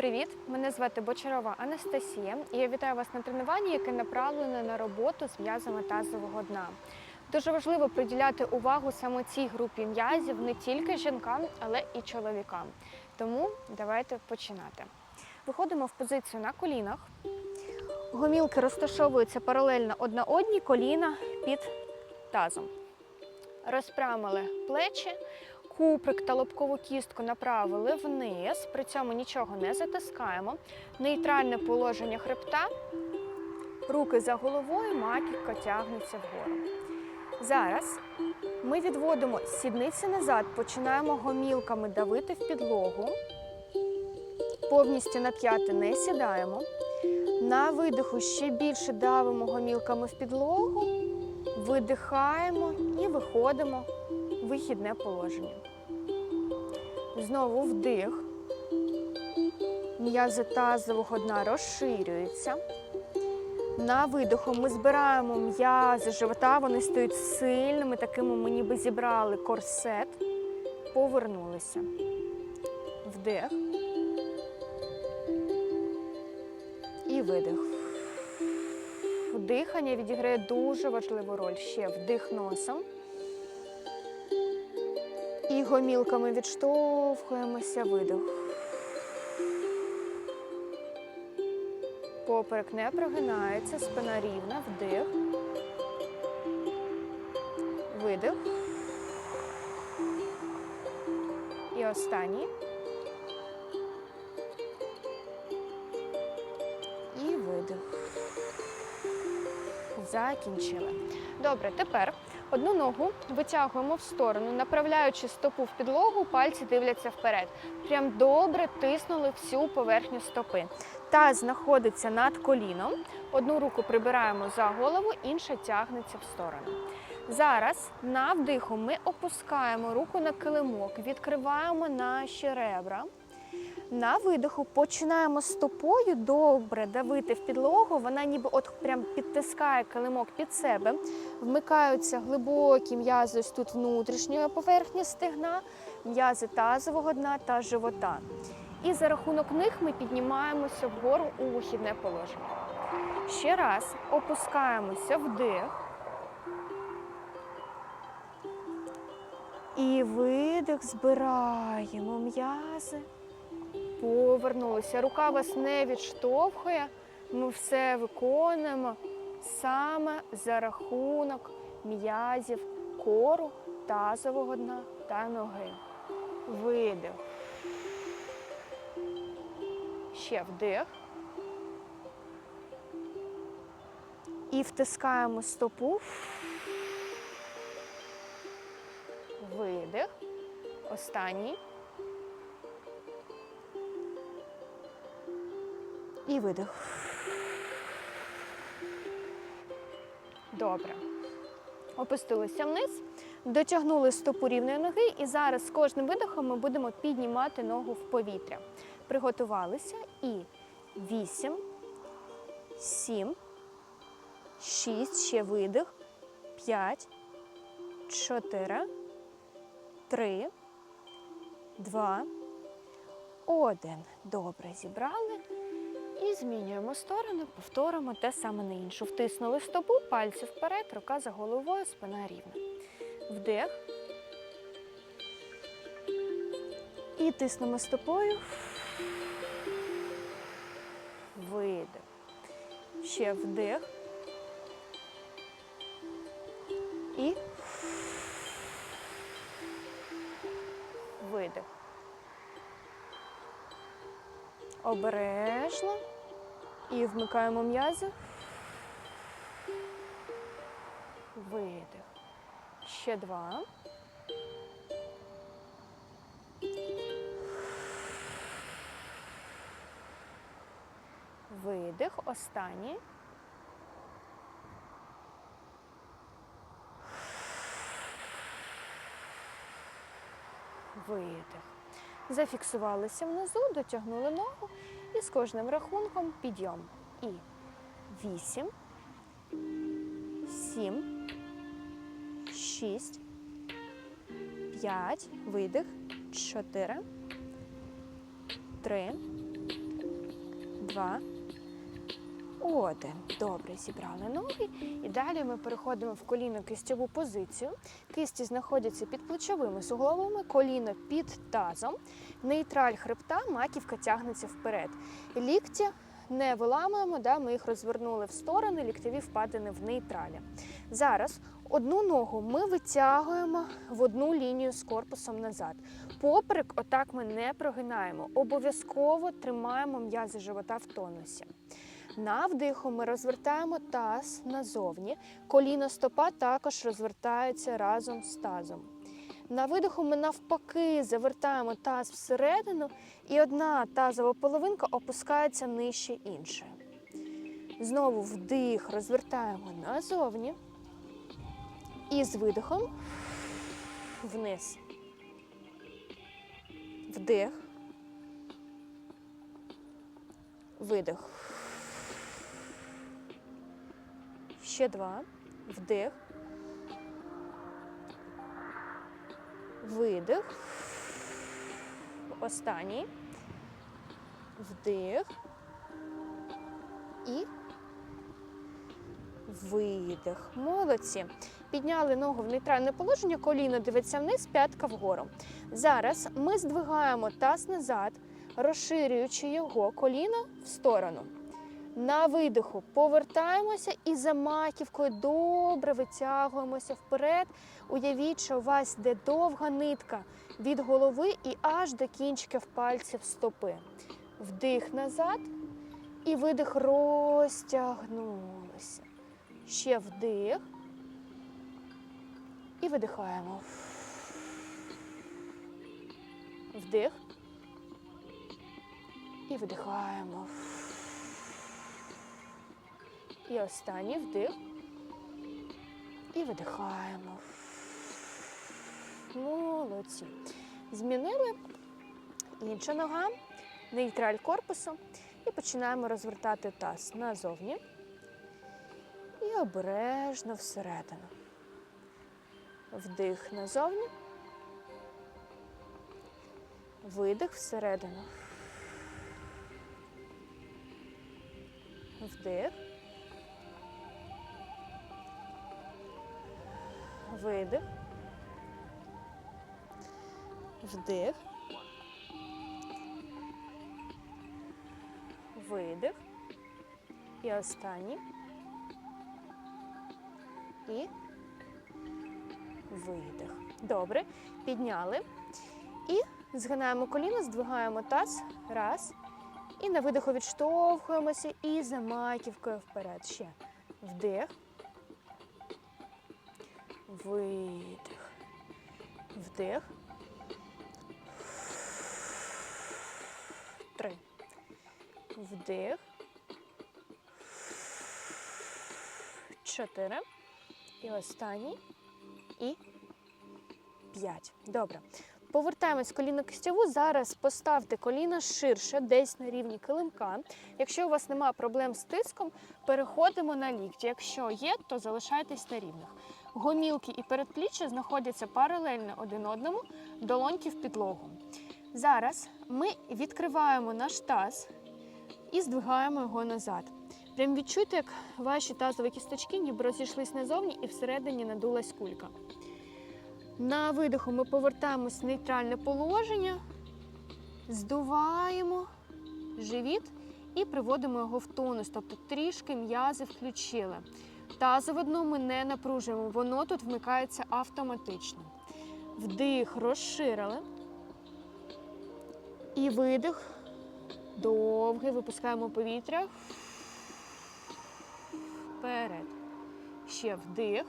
привіт! Мене звати Бочарова Анастасія, і я вітаю вас на тренуванні, яке направлене на роботу з м'язами тазового дна. Дуже важливо приділяти увагу саме цій групі м'язів не тільки жінкам, але і чоловікам. Тому давайте починати. Виходимо в позицію на колінах. Гомілки розташовуються паралельно одна одній, коліна під тазом. Розпрямили плечі, куприк та лобкову кістку направили вниз, при цьому нічого не затискаємо. Нейтральне положення хребта, руки за головою, маківка тягнеться вгору. Зараз ми відводимо сідниці назад, починаємо гомілками давити в підлогу. Повністю на п'яти не сідаємо. На видиху ще більше давимо гомілками в підлогу, видихаємо і виходимо вихідне положення. Знову вдих. М'язи тазового дна розширюються. На видиху ми збираємо м'язи живота, вони стають сильними, такими ми ніби зібрали корсет, повернулися. Вдих. І видих. Дихання відіграє дуже важливу роль. Ще вдих носом. І гомілками відштовхуємося видих. Поперек не прогинається, спина рівна, вдих. Видих. І останній. І видих. Закінчили. Добре, тепер одну ногу витягуємо в сторону, направляючи стопу в підлогу, пальці дивляться вперед. Прям добре тиснули всю поверхню стопи. Таз знаходиться над коліном. Одну руку прибираємо за голову, інша тягнеться в сторону. Зараз на вдиху ми опускаємо руку на килимок, відкриваємо наші ребра. На видиху починаємо стопою добре давити в підлогу. Вона ніби от прям підтискає килимок під себе. Вмикаються глибокі м'язи ось тут внутрішньої поверхні стегна, м'язи тазового дна та живота. І за рахунок них ми піднімаємося вгору у вихідне положення. Ще раз опускаємося вдих. І видих збираємо м'язи. Повернулися. Рука вас не відштовхує. Ми все виконуємо саме за рахунок м'язів кору, тазового дна та ноги. Видих. Ще вдих. І втискаємо стопу. Видих. Останній. І видих. Добре. Опустилися вниз, дотягнули стопу рівної ноги, і зараз з кожним видихом ми будемо піднімати ногу в повітря. Приготувалися і вісім, сім, шість, ще видих, п'ять, чотири, три, два, один. Добре, зібрали. І змінюємо сторону, повторимо те саме на іншу. Втиснули стопу, пальці вперед, рука за головою, спина рівна. Вдих. І тиснемо стопою. Видих. Ще вдих. Обережно. І вмикаємо м'язи. Видих. Ще два. Видих. Останній. Видих. Зафіксувалися внизу, дотягнули ногу і з кожним рахунком підйом. І вісім, сім, шість, п'ять, видих, чотири, три, два. Один. Добре, зібрали ноги. І далі ми переходимо в коліно кистьову позицію. Кисті знаходяться під плечовими суглобами, коліно під тазом. Нейтраль хребта, маківка тягнеться вперед. Лікті не виламуємо, да, ми їх розвернули в сторони, ліктові впадини в нейтралі. Зараз одну ногу ми витягуємо в одну лінію з корпусом назад. Поперек отак ми не прогинаємо. Обов'язково тримаємо м'язи живота в тонусі. На вдиху ми розвертаємо таз назовні. Коліно стопа також розвертається разом з тазом. На видиху ми навпаки завертаємо таз всередину, і одна тазова половинка опускається нижче іншої. Знову вдих розвертаємо назовні. І з видихом вниз. Вдих. Видих. Ще два. Вдих. Видих. Останній. Вдих. І видих. Молодці. Підняли ногу в нейтральне положення, коліно дивиться вниз, п'ятка вгору. Зараз ми здвигаємо таз назад, розширюючи його коліно в сторону. На видиху повертаємося і за маківкою добре витягуємося вперед. Уявіть, що у вас йде довга нитка від голови і аж до кінчиків пальців стопи. Вдих назад і видих розтягнулися. Ще вдих. І видихаємо. Вдих. І видихаємо. І останній вдих. І видихаємо. Молодці. Змінили. Інша нога, нейтраль корпусу. І починаємо розвертати таз назовні. І обережно всередину. Вдих назовні. Видих всередину. Вдих. Видих. Вдих. Видих. І останній. І видих. Добре. Підняли. І згинаємо коліно, здвигаємо таз. Раз. І на видиху відштовхуємося і за маківкою вперед. Ще. Вдих. Видих. Вдих. Три. Вдих. Чотири. І останній. І п'ять. Добре. Повертаємось коліно кистяву. Зараз поставте коліна ширше, десь на рівні килимка. Якщо у вас немає проблем з тиском, переходимо на лікті. Якщо є, то залишайтесь на рівних. Гомілки і передпліччя знаходяться паралельно один одному, долоньки в підлогу. Зараз ми відкриваємо наш таз і здвигаємо його назад. Прям відчуйте, як ваші тазові кісточки ніби розійшлись назовні і всередині надулась кулька. На видиху ми повертаємось в нейтральне положення, здуваємо живіт і приводимо його в тонус, тобто трішки м'язи включили. Тазове дно ми не напружуємо, воно тут вмикається автоматично. Вдих розширили. І видих. Довгий. Випускаємо повітря. Вперед. Ще вдих.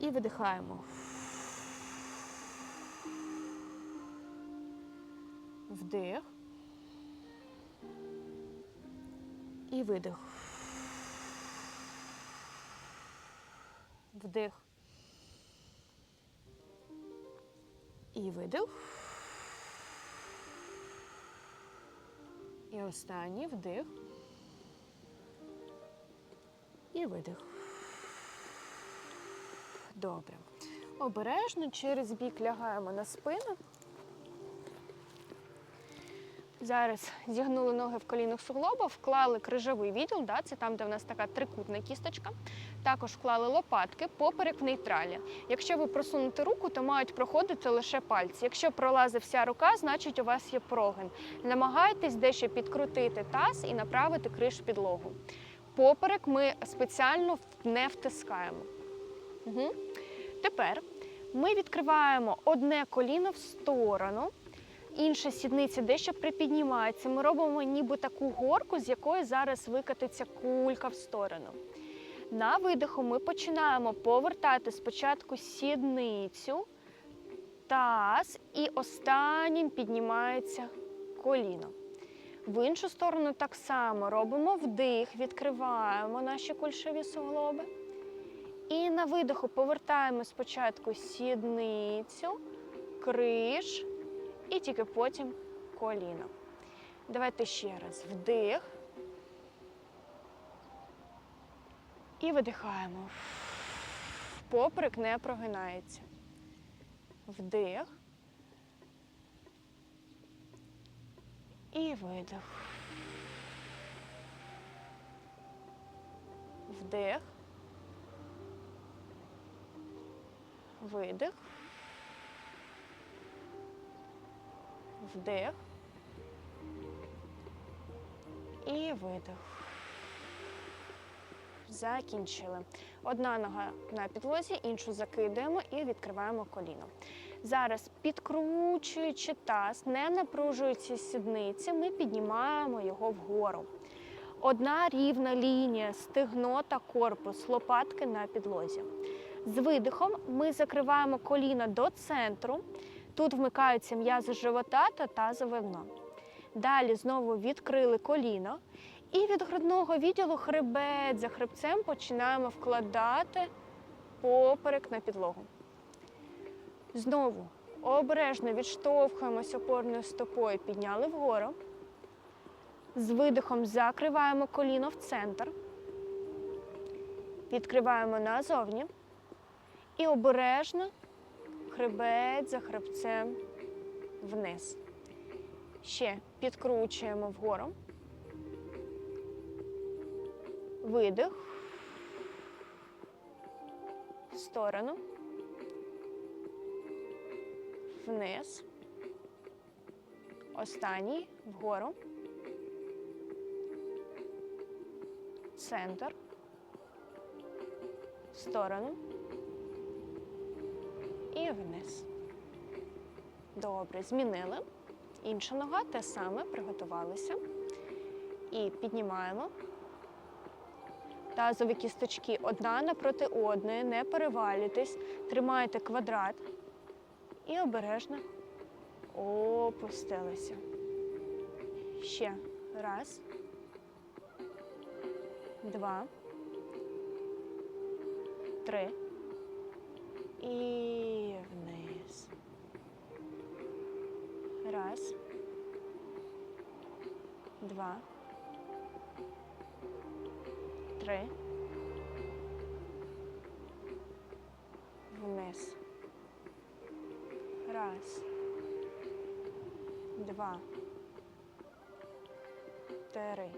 І видихаємо. Вдих. І видих. Вдих. І видих. І останній вдих. І видих. Добре. Обережно через бік лягаємо на спину. Зараз зігнули ноги в колінних суглобах, вклали крижовий відділ, да, це там, де в нас така трикутна кісточка. Також вклали лопатки, поперек в нейтралі. Якщо ви просунете руку, то мають проходити лише пальці. Якщо пролазить вся рука, значить у вас є прогин. Намагайтесь дещо підкрутити таз і направити криш в підлогу. Поперек ми спеціально не втискаємо. Угу. Тепер ми відкриваємо одне коліно в сторону, інша сідниця дещо припіднімається. Ми робимо ніби таку горку, з якої зараз викатиться кулька в сторону. На видиху ми починаємо повертати спочатку сідницю, таз і останнім піднімається коліно. В іншу сторону так само робимо вдих, відкриваємо наші кульшові суглоби. І на видиху повертаємо спочатку сідницю, криш і тільки потім коліно. Давайте ще раз вдих. І видихаємо. Поперек не прогинається. Вдих. І видих. Вдих. Видих. Вдих. І видих. Закінчили. Одна нога на підлозі, іншу закидаємо і відкриваємо коліно. Зараз, підкручуючи таз, не напружуючи сідниці, ми піднімаємо його вгору. Одна рівна лінія, стегно та корпус, лопатки на підлозі. З видихом ми закриваємо коліна до центру. Тут вмикаються м'язи живота та тазове дно. Далі знову відкрили коліно. І від грудного відділу хребет за хребцем починаємо вкладати поперек на підлогу. Знову обережно відштовхуємося опорною стопою, підняли вгору. З видихом закриваємо коліно в центр, відкриваємо назовні і обережно хребет за хребцем вниз. Ще підкручуємо вгору. Видих. В сторону. Вниз. Останній вгору. Центр. В сторону. І вниз. Добре, змінили. Інша нога те саме, приготувалися. І піднімаємо. Тазові кісточки одна напроти одної, не перевалюйтесь, тримайте квадрат і обережно опустилися. Ще раз, два, три і Раз, два три. Вниз. Раз. Два. Три.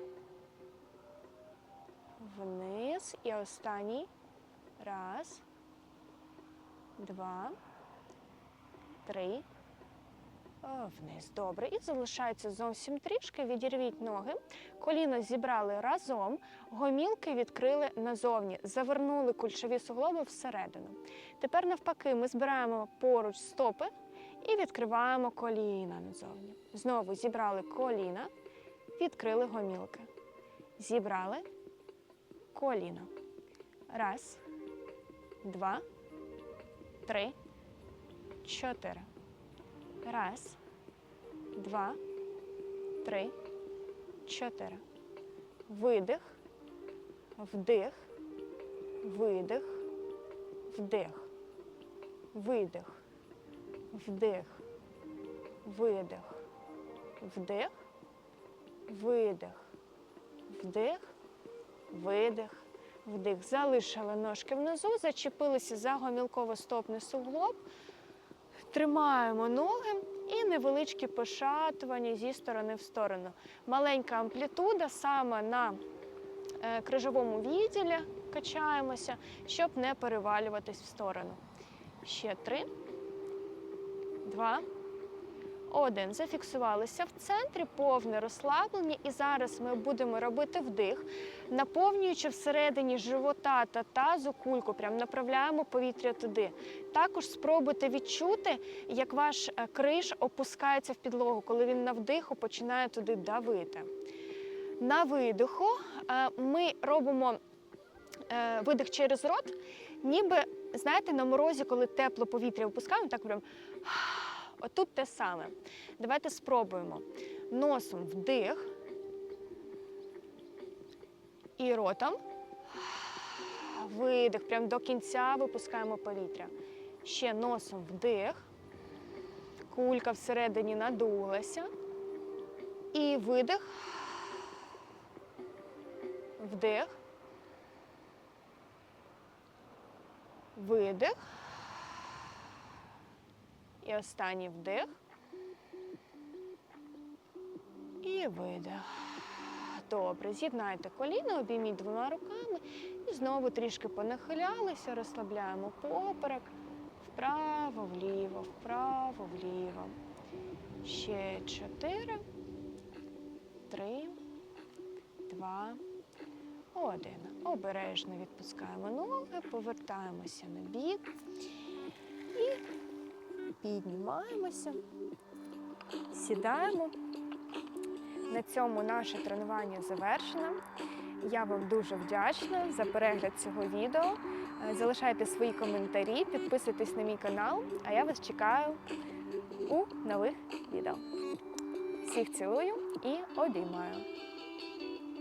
Вниз. І останній. Раз. Два. Три. Вниз. Добре. І залишається зовсім трішки. Відірвіть ноги. Коліно зібрали разом, гомілки відкрили назовні, завернули кульшові суглоби всередину. Тепер, навпаки, ми збираємо поруч стопи і відкриваємо коліна назовні. Знову зібрали коліна, відкрили гомілки. Зібрали коліно. Раз, два, три, чотири. Раз, два, три, чотири. Видих, вдих, видих, вдих, видих, вдих, видих, вдих, видих, вдих, видих, вдих. Залишили ножки внизу, зачепилися за гомілково-стопний суглоб. Тримаємо ноги і невеличкі пошатування зі сторони в сторону. Маленька амплітуда саме на е, крижовому відділі качаємося, щоб не перевалюватись в сторону. Ще три, два, один. Зафіксувалися в центрі, повне розслаблення. І зараз ми будемо робити вдих, наповнюючи всередині живота та тазу кульку, прям направляємо повітря туди. Також спробуйте відчути, як ваш е, криш опускається в підлогу, коли він на вдиху починає туди давити. На видиху е, ми робимо е, видих через рот, ніби, знаєте, на морозі, коли тепло повітря випускаємо, так прям. Отут те саме. Давайте спробуємо. Носом вдих і ротом. Видих. Прям до кінця випускаємо повітря. Ще носом вдих. Кулька всередині надулася. І видих. Вдих. Видих. І останній вдих. І видих. Добре, з'єднайте коліна, обійміть двома руками і знову трішки понахилялися, розслабляємо поперек. Вправо, вліво, вправо, вліво. Ще чотири, три, два, один. Обережно відпускаємо ноги, повертаємося на бік. Піднімаємося, сідаємо. На цьому наше тренування завершено. Я вам дуже вдячна за перегляд цього відео. Залишайте свої коментарі, підписуйтесь на мій канал, а я вас чекаю у нових відео. Всіх цілую і обіймаю.